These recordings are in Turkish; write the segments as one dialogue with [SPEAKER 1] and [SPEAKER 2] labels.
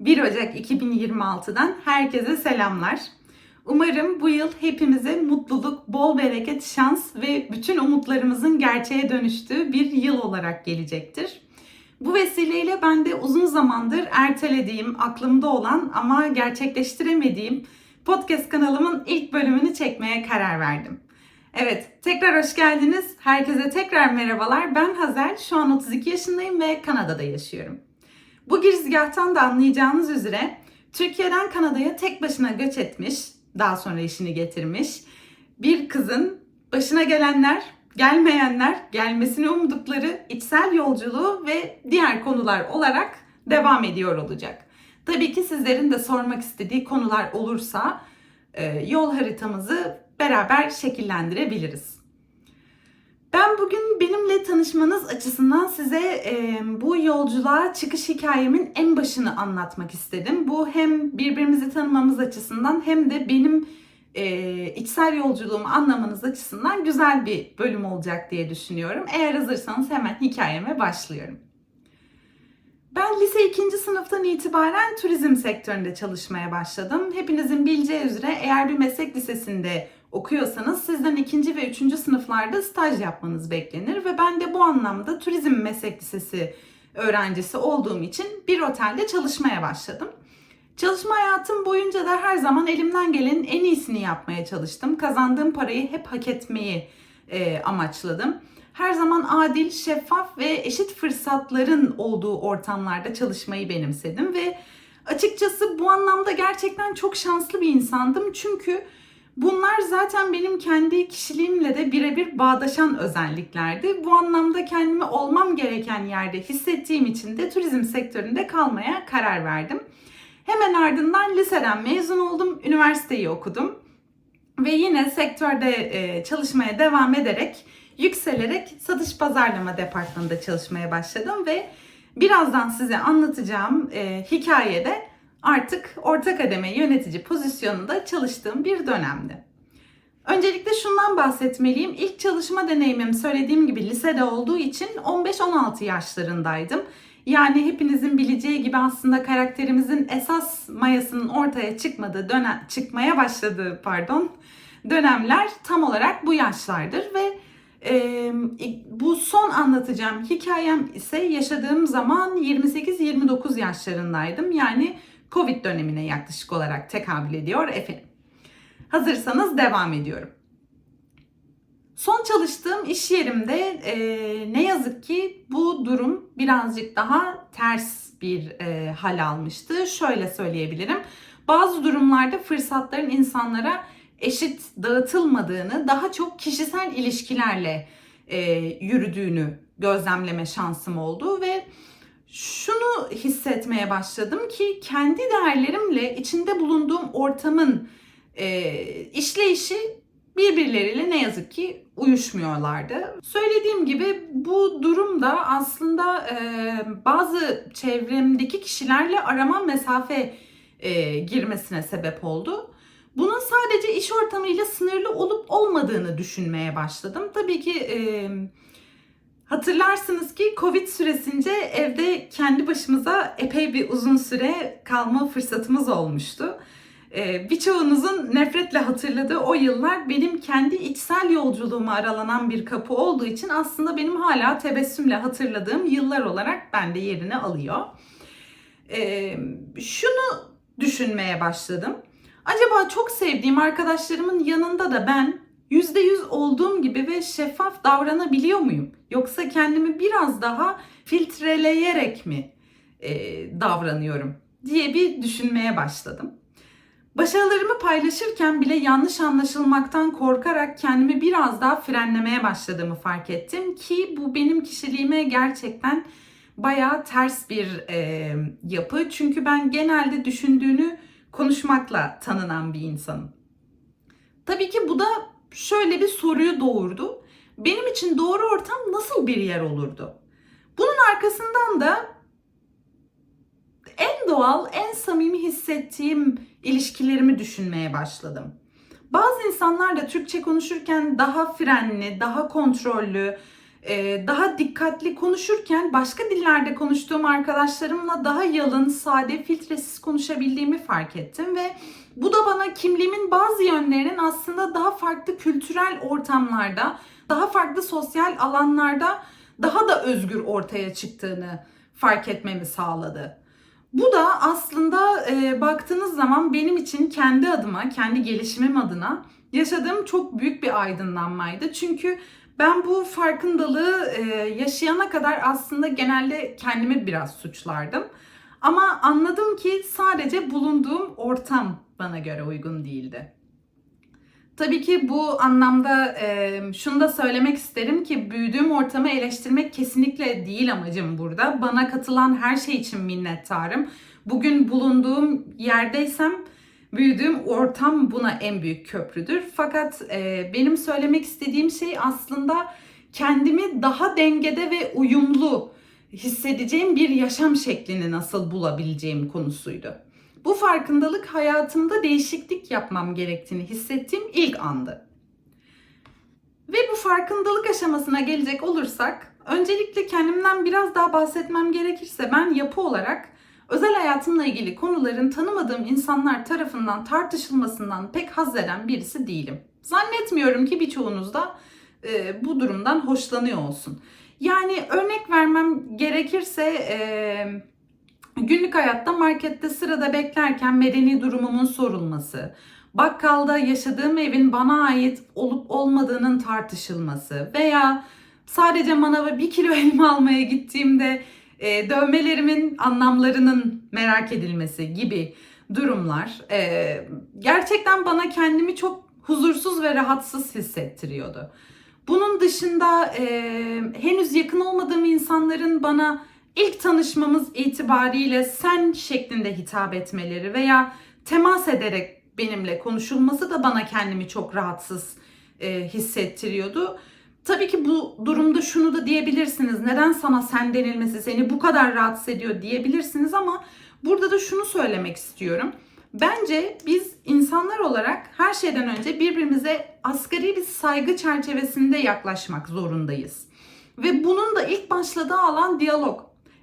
[SPEAKER 1] 1 Ocak 2026'dan herkese selamlar. Umarım bu yıl hepimize mutluluk, bol bereket, şans ve bütün umutlarımızın gerçeğe dönüştüğü bir yıl olarak gelecektir. Bu vesileyle ben de uzun zamandır ertelediğim, aklımda olan ama gerçekleştiremediğim podcast kanalımın ilk bölümünü çekmeye karar verdim. Evet, tekrar hoş geldiniz. Herkese tekrar merhabalar. Ben Hazel, şu an 32 yaşındayım ve Kanada'da yaşıyorum. Bu girizgahtan da anlayacağınız üzere Türkiye'den Kanada'ya tek başına göç etmiş, daha sonra işini getirmiş bir kızın başına gelenler, gelmeyenler, gelmesini umdukları içsel yolculuğu ve diğer konular olarak devam ediyor olacak. Tabii ki sizlerin de sormak istediği konular olursa e, yol haritamızı beraber şekillendirebiliriz. Ben bugün benimle tanışmanız açısından size e, bu yolculuğa çıkış hikayemin en başını anlatmak istedim. Bu hem birbirimizi tanımamız açısından hem de benim e, içsel yolculuğumu anlamanız açısından güzel bir bölüm olacak diye düşünüyorum. Eğer hazırsanız hemen hikayeme başlıyorum. Ben lise 2. sınıftan itibaren turizm sektöründe çalışmaya başladım. Hepinizin bileceği üzere eğer bir meslek lisesinde okuyorsanız sizden ikinci ve üçüncü sınıflarda staj yapmanız beklenir ve ben de bu anlamda turizm meslek lisesi öğrencisi olduğum için bir otelde çalışmaya başladım. Çalışma hayatım boyunca da her zaman elimden gelenin en iyisini yapmaya çalıştım. Kazandığım parayı hep hak etmeyi e, amaçladım. Her zaman adil, şeffaf ve eşit fırsatların olduğu ortamlarda çalışmayı benimsedim ve açıkçası bu anlamda gerçekten çok şanslı bir insandım. Çünkü Bunlar zaten benim kendi kişiliğimle de birebir bağdaşan özelliklerdi. Bu anlamda kendimi olmam gereken yerde hissettiğim için de turizm sektöründe kalmaya karar verdim. Hemen ardından liseden mezun oldum, üniversiteyi okudum ve yine sektörde e, çalışmaya devam ederek yükselerek satış pazarlama departmanında çalışmaya başladım ve birazdan size anlatacağım e, hikayede artık orta kademe yönetici pozisyonunda çalıştığım bir dönemdi. Öncelikle şundan bahsetmeliyim. İlk çalışma deneyimim söylediğim gibi lisede olduğu için 15-16 yaşlarındaydım. Yani hepinizin bileceği gibi aslında karakterimizin esas mayasının ortaya çıkmadığı dönem çıkmaya başladığı pardon dönemler tam olarak bu yaşlardır ve e, bu son anlatacağım hikayem ise yaşadığım zaman 28-29 yaşlarındaydım. Yani Covid dönemine yaklaşık olarak tekabül ediyor efendim. Hazırsanız devam ediyorum. Son çalıştığım iş yerimde e, ne yazık ki bu durum birazcık daha ters bir e, hal almıştı. Şöyle söyleyebilirim. Bazı durumlarda fırsatların insanlara eşit dağıtılmadığını, daha çok kişisel ilişkilerle e, yürüdüğünü gözlemleme şansım oldu ve şunu hissetmeye başladım ki kendi değerlerimle içinde bulunduğum ortamın e, işleyişi birbirleriyle ne yazık ki uyuşmuyorlardı. Söylediğim gibi bu durumda aslında e, bazı çevremdeki kişilerle arama mesafe e, girmesine sebep oldu. Bunun sadece iş ortamıyla sınırlı olup olmadığını düşünmeye başladım. Tabii ki e, Hatırlarsınız ki Covid süresince evde kendi başımıza epey bir uzun süre kalma fırsatımız olmuştu. Ee, birçoğunuzun nefretle hatırladığı o yıllar benim kendi içsel yolculuğuma aralanan bir kapı olduğu için aslında benim hala tebessümle hatırladığım yıllar olarak bende yerini alıyor. Ee, şunu düşünmeye başladım. Acaba çok sevdiğim arkadaşlarımın yanında da ben %100 olduğum gibi ve şeffaf davranabiliyor muyum? Yoksa kendimi biraz daha filtreleyerek mi e, davranıyorum diye bir düşünmeye başladım. Başarılarımı paylaşırken bile yanlış anlaşılmaktan korkarak kendimi biraz daha frenlemeye başladığımı fark ettim ki bu benim kişiliğime gerçekten bayağı ters bir e, yapı. Çünkü ben genelde düşündüğünü konuşmakla tanınan bir insanım. Tabii ki bu da şöyle bir soruyu doğurdu. Benim için doğru ortam nasıl bir yer olurdu? Bunun arkasından da en doğal, en samimi hissettiğim ilişkilerimi düşünmeye başladım. Bazı insanlar da Türkçe konuşurken daha frenli, daha kontrollü, daha dikkatli konuşurken başka dillerde konuştuğum arkadaşlarımla daha yalın, sade, filtresiz konuşabildiğimi fark ettim ve bu da bana kimliğimin bazı yönlerinin aslında daha farklı kültürel ortamlarda, daha farklı sosyal alanlarda daha da özgür ortaya çıktığını fark etmemi sağladı. Bu da aslında e, baktığınız zaman benim için kendi adıma, kendi gelişimim adına yaşadığım çok büyük bir aydınlanmaydı. Çünkü ben bu farkındalığı e, yaşayana kadar aslında genelde kendimi biraz suçlardım. Ama anladım ki sadece bulunduğum ortam bana göre uygun değildi. Tabii ki bu anlamda e, şunu da söylemek isterim ki büyüdüğüm ortamı eleştirmek kesinlikle değil amacım burada. Bana katılan her şey için minnettarım. Bugün bulunduğum yerdeysem büyüdüğüm ortam buna en büyük köprüdür. Fakat e, benim söylemek istediğim şey aslında kendimi daha dengede ve uyumlu hissedeceğim bir yaşam şeklini nasıl bulabileceğim konusuydu. Bu farkındalık hayatımda değişiklik yapmam gerektiğini hissettiğim ilk andı. Ve bu farkındalık aşamasına gelecek olursak, öncelikle kendimden biraz daha bahsetmem gerekirse ben yapı olarak özel hayatımla ilgili konuların tanımadığım insanlar tarafından tartışılmasından pek haz eden birisi değilim. Zannetmiyorum ki birçoğunuz da e, bu durumdan hoşlanıyor olsun. Yani örnek vermem gerekirse e, günlük hayatta markette sırada beklerken medeni durumumun sorulması, bakkalda yaşadığım evin bana ait olup olmadığının tartışılması veya sadece manava bir kilo elma almaya gittiğimde e, dövmelerimin anlamlarının merak edilmesi gibi durumlar e, gerçekten bana kendimi çok huzursuz ve rahatsız hissettiriyordu. Bunun dışında e, henüz yakın olmadığım insanların bana ilk tanışmamız itibariyle sen şeklinde hitap etmeleri veya temas ederek benimle konuşulması da bana kendimi çok rahatsız e, hissettiriyordu. Tabii ki bu durumda şunu da diyebilirsiniz. Neden sana sen denilmesi seni bu kadar rahatsız ediyor diyebilirsiniz ama burada da şunu söylemek istiyorum. Bence biz insanlar olarak her şeyden önce birbirimize asgari bir saygı çerçevesinde yaklaşmak zorundayız. Ve bunun da ilk başladığı alan diyalog.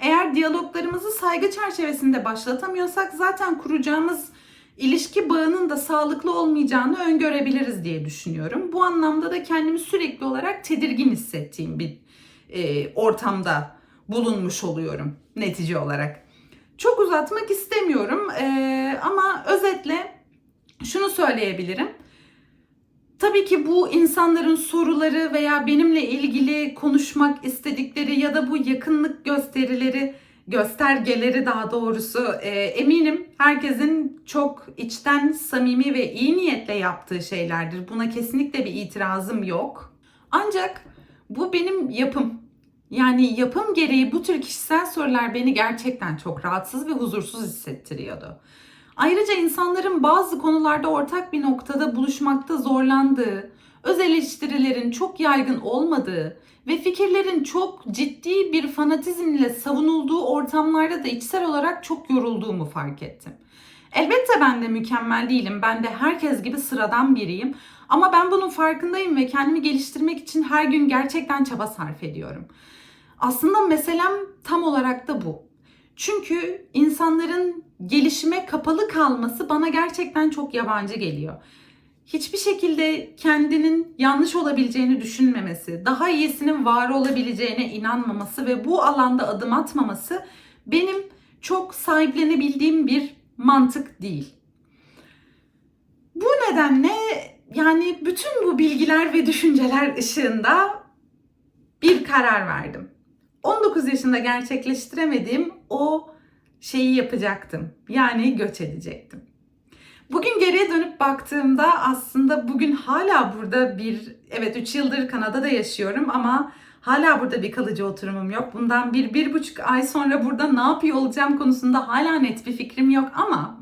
[SPEAKER 1] Eğer diyaloglarımızı saygı çerçevesinde başlatamıyorsak zaten kuracağımız ilişki bağının da sağlıklı olmayacağını öngörebiliriz diye düşünüyorum. Bu anlamda da kendimi sürekli olarak tedirgin hissettiğim bir e, ortamda bulunmuş oluyorum netice olarak. Çok uzatmak istemiyorum e, ama özetle şunu söyleyebilirim. Tabii ki bu insanların soruları veya benimle ilgili konuşmak istedikleri ya da bu yakınlık gösterileri, göstergeleri daha doğrusu e, eminim herkesin çok içten samimi ve iyi niyetle yaptığı şeylerdir. Buna kesinlikle bir itirazım yok. Ancak bu benim yapım. Yani yapım gereği bu tür kişisel sorular beni gerçekten çok rahatsız ve huzursuz hissettiriyordu. Ayrıca insanların bazı konularda ortak bir noktada buluşmakta zorlandığı, öz eleştirilerin çok yaygın olmadığı ve fikirlerin çok ciddi bir fanatizmle savunulduğu ortamlarda da içsel olarak çok yorulduğumu fark ettim. Elbette ben de mükemmel değilim. Ben de herkes gibi sıradan biriyim. Ama ben bunun farkındayım ve kendimi geliştirmek için her gün gerçekten çaba sarf ediyorum. Aslında meselem tam olarak da bu. Çünkü insanların gelişime kapalı kalması bana gerçekten çok yabancı geliyor. Hiçbir şekilde kendinin yanlış olabileceğini düşünmemesi, daha iyisinin var olabileceğine inanmaması ve bu alanda adım atmaması benim çok sahiplenebildiğim bir mantık değil. Bu nedenle yani bütün bu bilgiler ve düşünceler ışığında bir karar verdim. 19 yaşında gerçekleştiremediğim o şeyi yapacaktım. Yani göç edecektim. Bugün geriye dönüp baktığımda aslında bugün hala burada bir, evet 3 yıldır Kanada'da yaşıyorum ama hala burada bir kalıcı oturumum yok. Bundan bir, bir buçuk ay sonra burada ne yapıyor olacağım konusunda hala net bir fikrim yok ama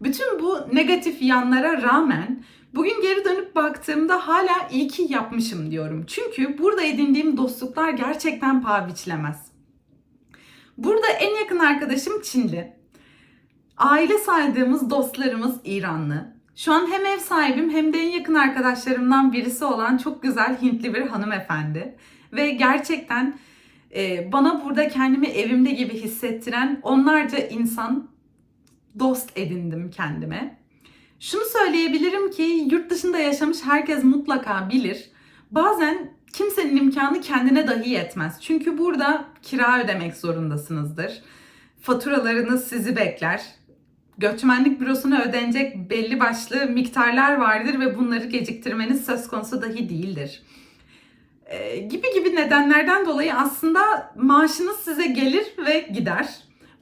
[SPEAKER 1] bütün bu negatif yanlara rağmen bugün geri dönüp baktığımda hala iyi ki yapmışım diyorum. Çünkü burada edindiğim dostluklar gerçekten paha biçilemez. Burada en yakın arkadaşım Çinli. Aile saydığımız dostlarımız İranlı. Şu an hem ev sahibim hem de en yakın arkadaşlarımdan birisi olan çok güzel Hintli bir hanımefendi. ve gerçekten e, bana burada kendimi evimde gibi hissettiren onlarca insan dost edindim kendime. Şunu söyleyebilirim ki yurt dışında yaşamış herkes mutlaka bilir. Bazen kimsenin imkanı kendine dahi yetmez. Çünkü burada kira ödemek zorundasınızdır. Faturalarınız sizi bekler. Göçmenlik bürosuna ödenecek belli başlı miktarlar vardır ve bunları geciktirmeniz söz konusu dahi değildir. Ee, gibi gibi nedenlerden dolayı aslında maaşınız size gelir ve gider.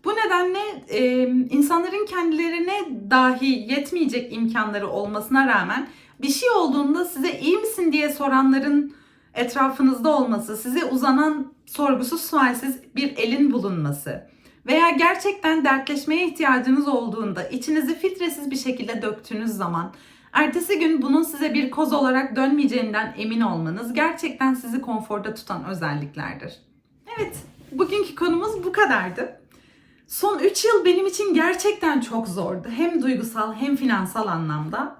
[SPEAKER 1] Bu nedenle e, insanların kendilerine dahi yetmeyecek imkanları olmasına rağmen bir şey olduğunda size iyi misin diye soranların etrafınızda olması, size uzanan sorgusuz sualsiz bir elin bulunması veya gerçekten dertleşmeye ihtiyacınız olduğunda içinizi filtresiz bir şekilde döktüğünüz zaman ertesi gün bunun size bir koz olarak dönmeyeceğinden emin olmanız gerçekten sizi konforda tutan özelliklerdir. Evet, bugünkü konumuz bu kadardı. Son 3 yıl benim için gerçekten çok zordu. Hem duygusal hem finansal anlamda.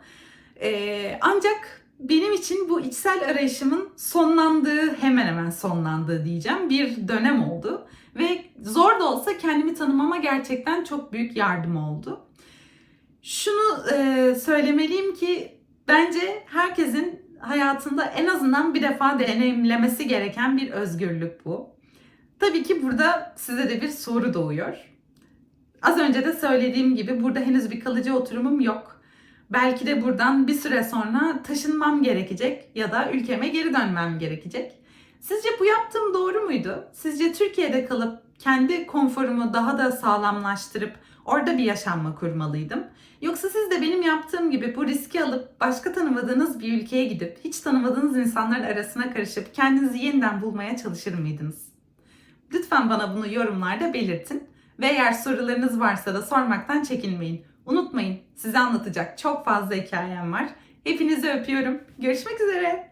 [SPEAKER 1] Ee, ancak benim için bu içsel arayışımın sonlandığı, hemen hemen sonlandığı diyeceğim bir dönem oldu. Ve zor da olsa kendimi tanımama gerçekten çok büyük yardım oldu. Şunu e, söylemeliyim ki bence herkesin hayatında en azından bir defa deneyimlemesi gereken bir özgürlük bu. Tabii ki burada size de bir soru doğuyor. Az önce de söylediğim gibi burada henüz bir kalıcı oturumum yok. Belki de buradan bir süre sonra taşınmam gerekecek ya da ülkeme geri dönmem gerekecek. Sizce bu yaptığım doğru muydu? Sizce Türkiye'de kalıp kendi konforumu daha da sağlamlaştırıp orada bir yaşam mı kurmalıydım? Yoksa siz de benim yaptığım gibi bu riski alıp başka tanımadığınız bir ülkeye gidip hiç tanımadığınız insanların arasına karışıp kendinizi yeniden bulmaya çalışır mıydınız? Lütfen bana bunu yorumlarda belirtin. Ve eğer sorularınız varsa da sormaktan çekinmeyin. Unutmayın size anlatacak çok fazla hikayem var. Hepinizi öpüyorum. Görüşmek üzere.